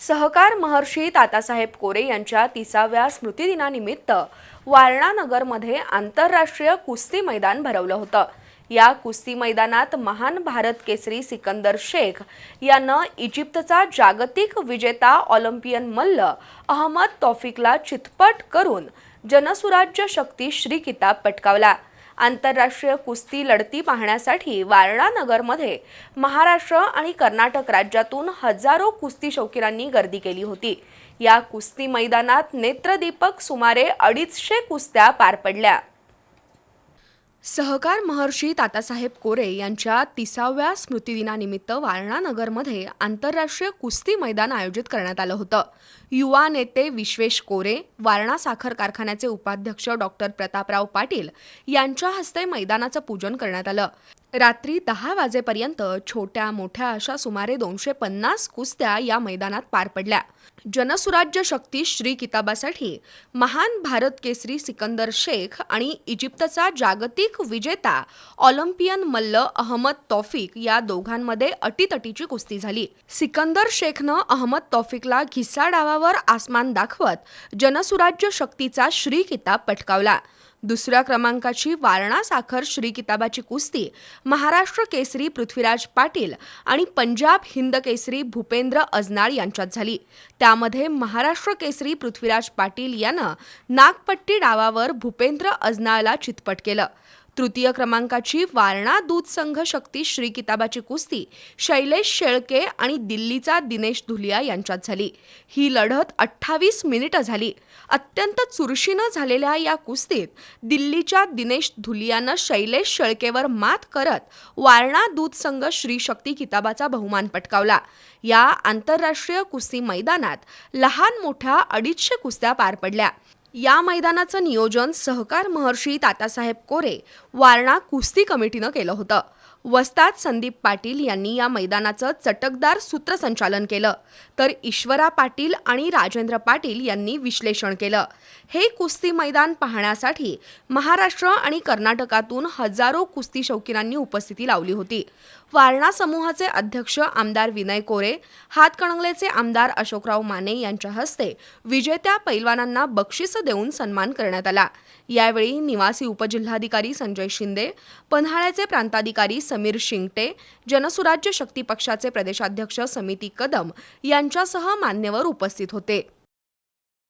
सहकार महर्षी तातासाहेब कोरे यांच्या तिसाव्या स्मृतिदिनानिमित्त वारणानगरमध्ये आंतरराष्ट्रीय कुस्ती मैदान भरवलं होतं. या कुस्ती मैदानात महान भारत केसरी सिकंदर शेख यानं इजिप्तचा जागतिक विजेता ऑलिम्पियन मल्ल अहमद तौफिकला चितपट करून जनसुराज्य शक्ती श्री किताब पटकावला. आंतरराष्ट्रीय कुस्ती लढती पाहण्यासाठी वारणानगरमध्ये महाराष्ट्र आणि कर्नाटक राज्यातून हजारो कुस्ती शौकीरांनी गर्दी केली होती. या कुस्ती मैदानात नेत्रदीपक सुमारे अडीचशे कुस्त्या पार पडल्या. सहकार महर्षी तातासाहेब कोरे यांच्या तिसाव्या स्मृतिदिनानिमित्त वारणानगरमध्ये आंतरराष्ट्रीय कुस्ती मैदान आयोजित करण्यात आलं होतं. युवा नेते विश्वेश कोरे वारणा साखर कारखान्याचे उपाध्यक्ष डॉक्टर प्रतापराव पाटील यांच्या हस्ते मैदानाचं पूजन करण्यात आलं. रात्री दहा वाजेपर्यंत छोट्या मोठ्या अशा सुमारे दोनशे पन्नास कुस्त्या या मैदानात पार पडल्या. जनसुराज्य शक्ती श्री किताबासाठी महान भारत केसरी सिकंदर शेख आणि इजिप्तचा जागतिक विजेता ऑलिम्पियन मल्ल अहमद तौफिक या दोघांमध्ये अटीतटीची कुस्ती झाली. सिकंदर शेखनं अहमद तौफिकला घिस्सा डावावर आसमान दाखवत जनसुराज्य शक्तीचा श्री किताब पटकावला. दुसऱ्या क्रमांकाची वारणा साखर श्री किताबाची कुस्ती महाराष्ट्र केसरी पृथ्वीराज पाटील आणि पंजाब हिंद केसरी भूपेंद्र अजनाळ यांच्यात झाली. त्यामध्ये महाराष्ट्र केसरी पृथ्वीराज पाटील यानं नागपट्टी डावावर भूपेंद्र अजनाळला चितपट केलं. तृतीय क्रमांकाची वारणा दूध संघ शक्ती श्री किताबाची कुस्ती शैलेश शेळके आणि दिल्लीचा दिनेश धुलिया यांच्यात झाली. ही लढत अठ्ठावीस मिनिटं झाली. अत्यंत चुरशीनं झालेल्या या कुस्तीत दिल्लीच्या दिनेश धुलियानं शैलेश शेळकेवर मात करत वारणा दूध संघ श्री शक्ती किताबाचा बहुमान पटकावला. या आंतरराष्ट्रीय कुस्ती मैदानात लहान मोठ्या अडीचशे कुस्त्या पार पडल्या. या मैदानाचं नियोजन सहकार महर्षी तातासाहेब कोरे वारणा कुस्ती कमिटीनं केलं होतं. वस्ताद संदीप पाटील यांनी या मैदानाचं चटकदार सूत्रसंचालन केलं. तर ईश्वरा पाटील आणि राजेंद्र पाटील यांनी विश्लेषण केलं. हे कुस्ती मैदान पाहण्यासाठी महाराष्ट्र आणि कर्नाटकातून हजारो कुस्ती शौकीनांनी उपस्थिती लावली होती. वारणा समूहाचे अध्यक्ष आमदार विनय कोरे हातकणंगलेचे आमदार अशोकराव माने यांच्या हस्ते विजेत्या पैलवानांना बक्षिसं देऊन सन्मान करण्यात आला. यावेळी निवासी उपजिल्हाधिकारी संजय शिंदे पन्हाळ्याचे प्रांताधिकारी समीर शिंगटे जनसुराज्य शक्ती पक्षाचे प्रदेशाध्यक्ष समिती कदम यांच्यासह मान्यवर उपस्थित होते.